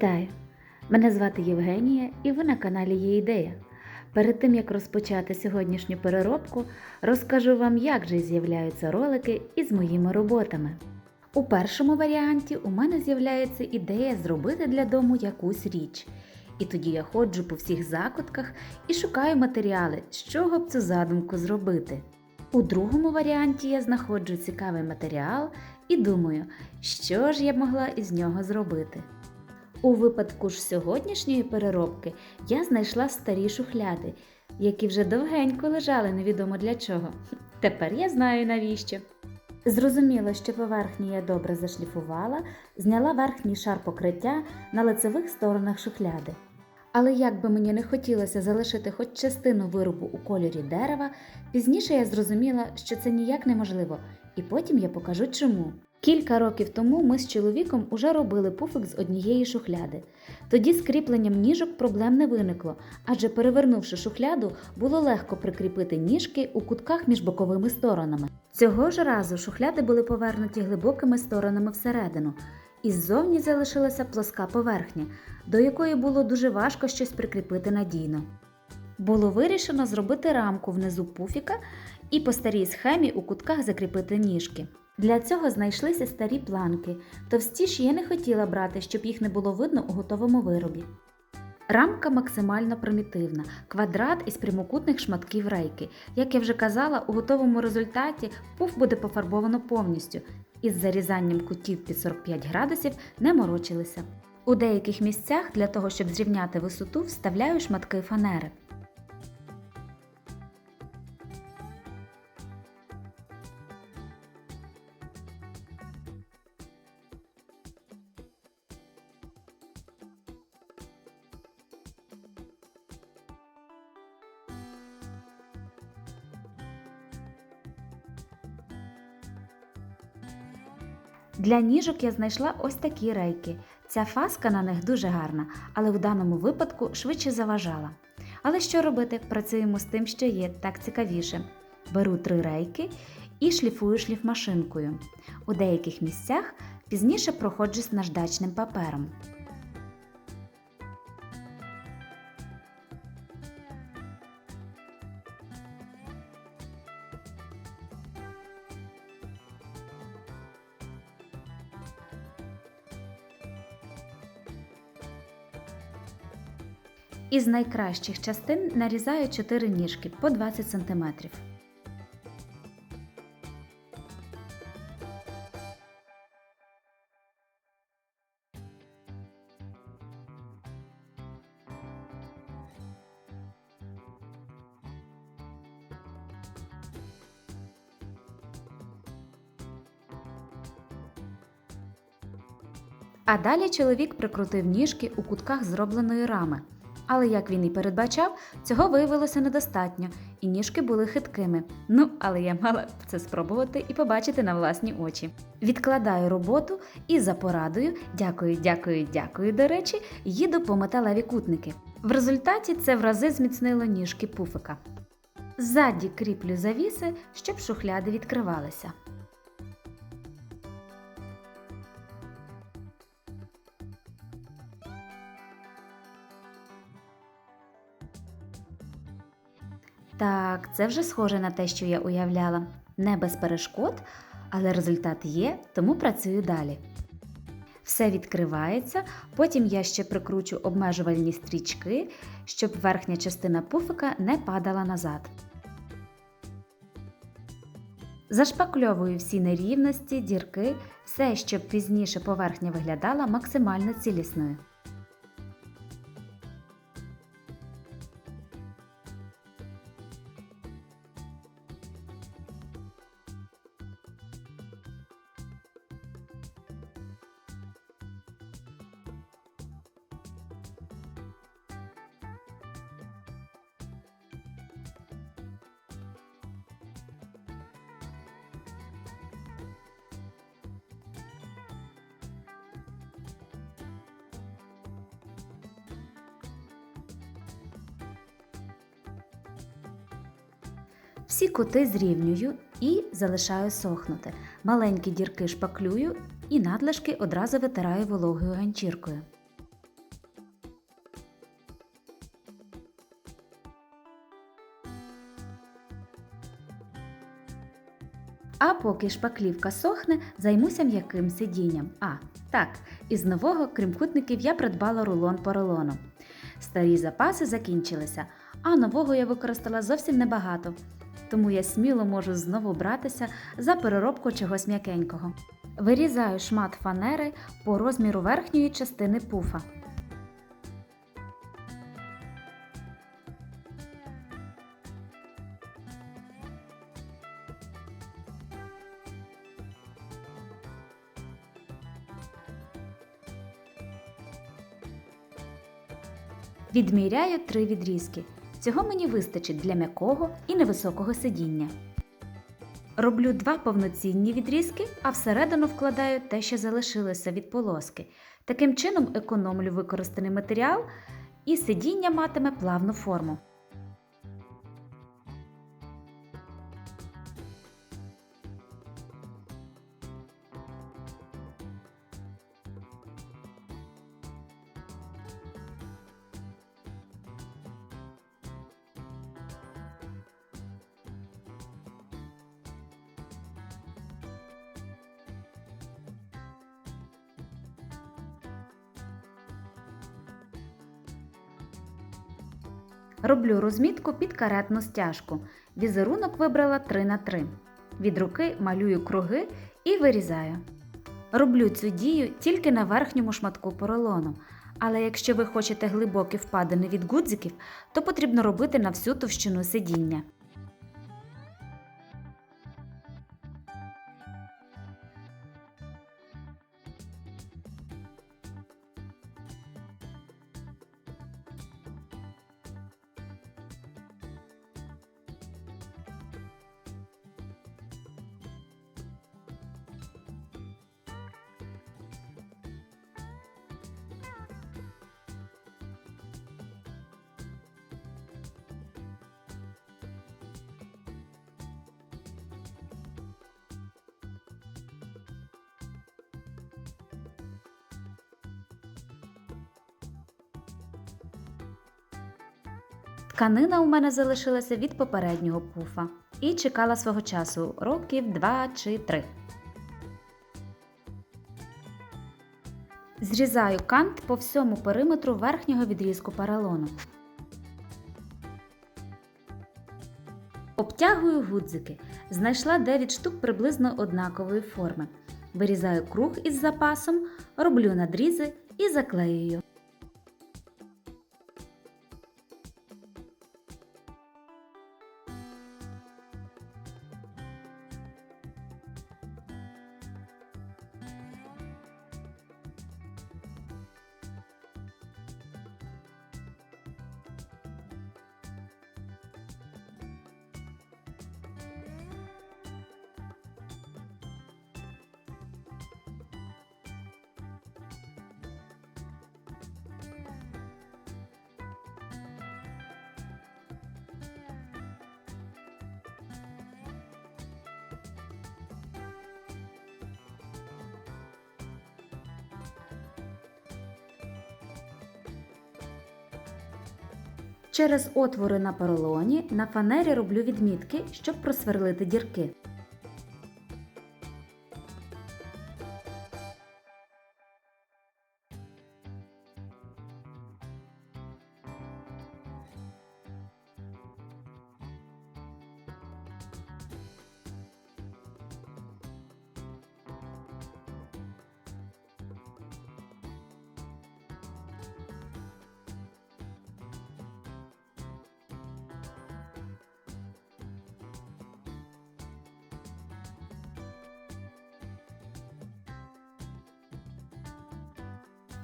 Вітаю! Мене звати Євгенія і ви на каналі Є ідея. Перед тим як розпочати сьогоднішню переробку, розкажу вам, як же з'являються ролики із моїми роботами. У першому варіанті у мене з'являється ідея зробити для дому якусь річ. І тоді я ходжу по всіх закутках і шукаю матеріали, з чого б цю задумку зробити. У другому варіанті я знаходжу цікавий матеріал і думаю, що ж я б могла із нього зробити. У випадку ж сьогоднішньої переробки я знайшла старі шухляди, які вже довгенько лежали невідомо для чого. Тепер я знаю навіщо. Зрозуміло, що поверхню я добре зашліфувала, зняла верхній шар покриття на лицевих сторонах шухляди. Але як би мені не хотілося залишити хоч частину виробу у кольорі дерева, пізніше я зрозуміла, що це ніяк неможливо, і потім я покажу чому. Кілька років тому ми з чоловіком уже робили пуфик з однієї шухляди. Тоді з кріпленням ніжок проблем не виникло, адже перевернувши шухляду, було легко прикріпити ніжки у кутках між боковими сторонами. Цього ж разу шухляди були повернуті глибокими сторонами всередину, і ззовні залишилася плоска поверхня, до якої було дуже важко щось прикріпити надійно. Було вирішено зробити рамку внизу пуфіка і по старій схемі у кутках закріпити ніжки. Для цього знайшлися старі планки, товстіші я не хотіла брати, щоб їх не було видно у готовому виробі. Рамка максимально примітивна, квадрат із прямокутних шматків рейки. Як я вже казала, у готовому результаті пуф буде пофарбовано повністю, із зарізанням кутів під 45 градусів не морочилися. У деяких місцях для того, щоб зрівняти висоту, вставляю шматки фанери. Для ніжок я знайшла ось такі рейки. Ця фаска на них дуже гарна, але в даному випадку швидше заважала. Але що робити? Працюємо з тим, що є, так цікавіше. Беру три рейки і шліфую шліфмашинкою. У деяких місцях пізніше проходжу з наждачним папером. Із найкращих частин нарізаю 4 ніжки по 20 см. А далі чоловік прикрутив ніжки у кутках зробленої рами. Але як він і передбачав, цього виявилося недостатньо, і ніжки були хиткими. Ну, але я мала це спробувати і побачити на власні очі. Відкладаю роботу і за порадою, дякую, дякую, дякую, до речі, їду по металеві кутники. В результаті це в рази зміцнило ніжки пуфика. Ззаді кріплю завіси, щоб шухляди відкривалися. Так, це вже схоже на те, що я уявляла. Не без перешкод, але результат є, тому працюю далі. Все відкривається, потім я ще прикручу обмежувальні стрічки, щоб верхня частина пуфика не падала назад. Зашпакльовую всі нерівності, дірки, все, щоб пізніше поверхня виглядала максимально цілісною. Всі кути зрівнюю і залишаю сохнути. Маленькі дірки шпаклюю і надлишки одразу витираю вологою ганчіркою. А поки шпаклівка сохне, займуся м'яким сидінням. А, так, із нового, крім кутників, я придбала рулон по рулону. Старі запаси закінчилися, а нового я використала зовсім небагато. Тому я сміло можу знову братися за переробку чогось м'якенького. Вирізаю шмат фанери по розміру верхньої частини пуфа. Відміряю три відрізки. Цього мені вистачить для м'якого і невисокого сидіння. Роблю два повноцінні відрізки, а всередину вкладаю те, що залишилося від полоски. Таким чином економлю використаний матеріал і сидіння матиме плавну форму. Роблю розмітку під каретну стяжку. Візерунок вибрала 3 на 3 Від руки малюю круги і вирізаю. Роблю цю дію тільки на верхньому шматку поролону. Але якщо ви хочете глибокі впадини від гудзиків, то потрібно робити на всю товщину сидіння. Тканина у мене залишилася від попереднього пуфа і чекала свого часу років 2 чи 3. Зрізаю кант по всьому периметру верхнього відрізку паралону. Обтягую гудзики. Знайшла 9 штук приблизно однакової форми. Вирізаю круг із запасом, роблю надрізи і заклеюю. Через отвори на поролоні на фанері роблю відмітки, щоб просверлити дірки.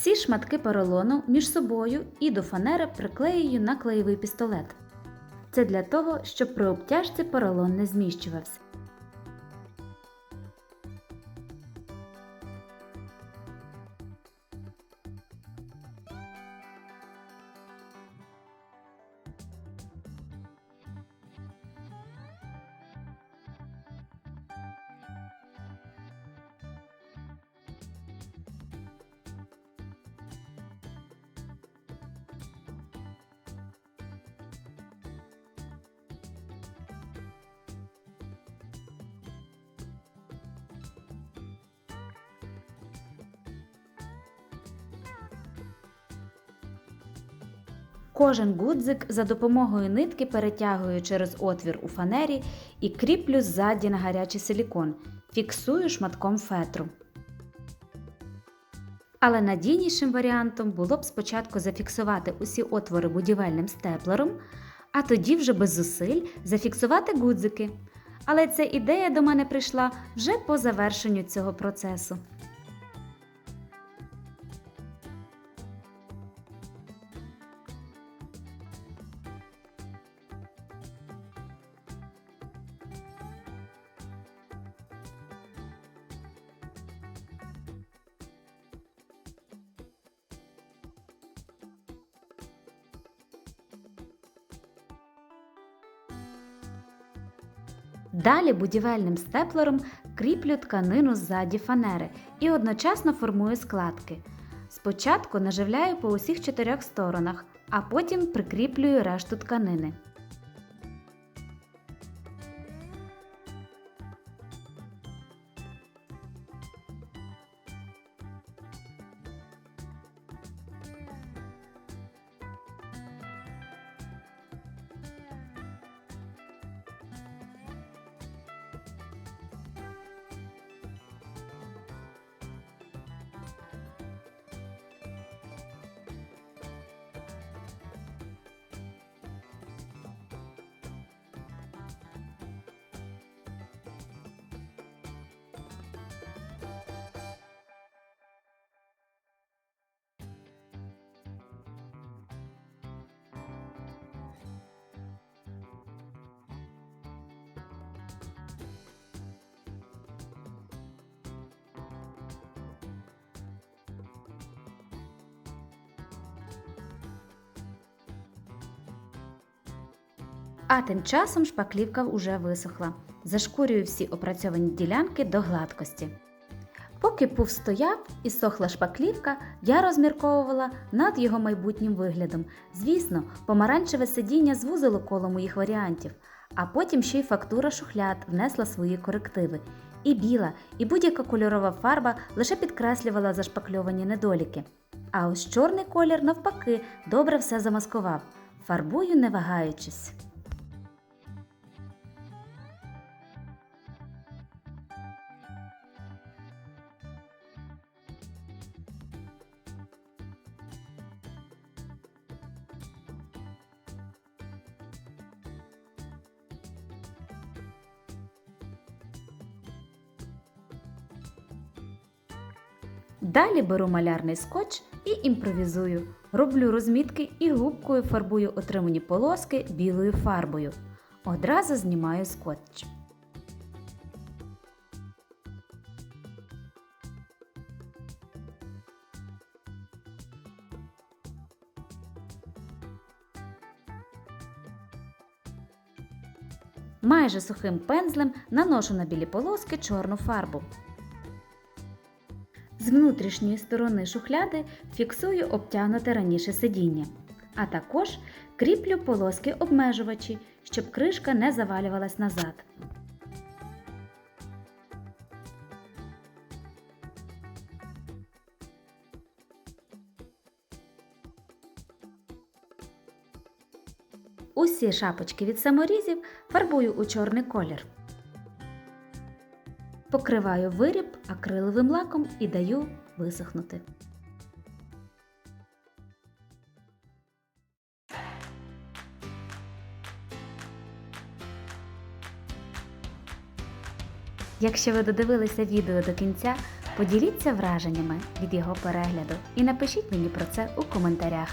Всі шматки поролону між собою і до фанери приклеюю на клеєвий пістолет. Це для того, щоб при обтяжці поролон не зміщувався. Кожен гудзик за допомогою нитки перетягую через отвір у фанері і кріплю ззаді на гарячий силікон, фіксую шматком фетру. Але надійнішим варіантом було б спочатку зафіксувати усі отвори будівельним степлером, а тоді вже без зусиль зафіксувати гудзики. Але ця ідея до мене прийшла вже по завершенню цього процесу. Далі будівельним степлером кріплю тканину ззаді фанери і одночасно формую складки. Спочатку наживляю по усіх чотирьох сторонах, а потім прикріплюю решту тканини. А тим часом шпаклівка вже висохла. Зашкурюю всі опрацьовані ділянки до гладкості. Поки пуф стояв і сохла шпаклівка, я розмірковувала над його майбутнім виглядом. Звісно, помаранчеве сидіння звузило коло моїх варіантів, а потім ще й фактура шухляд внесла свої корективи. І біла, і будь-яка кольорова фарба лише підкреслювала зашпакльовані недоліки. А ось чорний колір, навпаки, добре все замаскував. Фарбую не вагаючись. Далі беру малярний скотч і імпровізую. Роблю розмітки і губкою фарбую отримані полоски білою фарбою. Одразу знімаю скотч. Майже сухим пензлем наношу на білі полоски чорну фарбу. З внутрішньої сторони шухляди фіксую обтягнуте раніше сидіння, а також кріплю полоски обмежувачі, щоб кришка не завалювалась назад. Усі шапочки від саморізів фарбую у чорний колір. Покриваю виріб акриловим лаком і даю висохнути. Якщо ви додивилися відео до кінця, поділіться враженнями від його перегляду і напишіть мені про це у коментарях.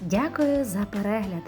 Дякую за перегляд!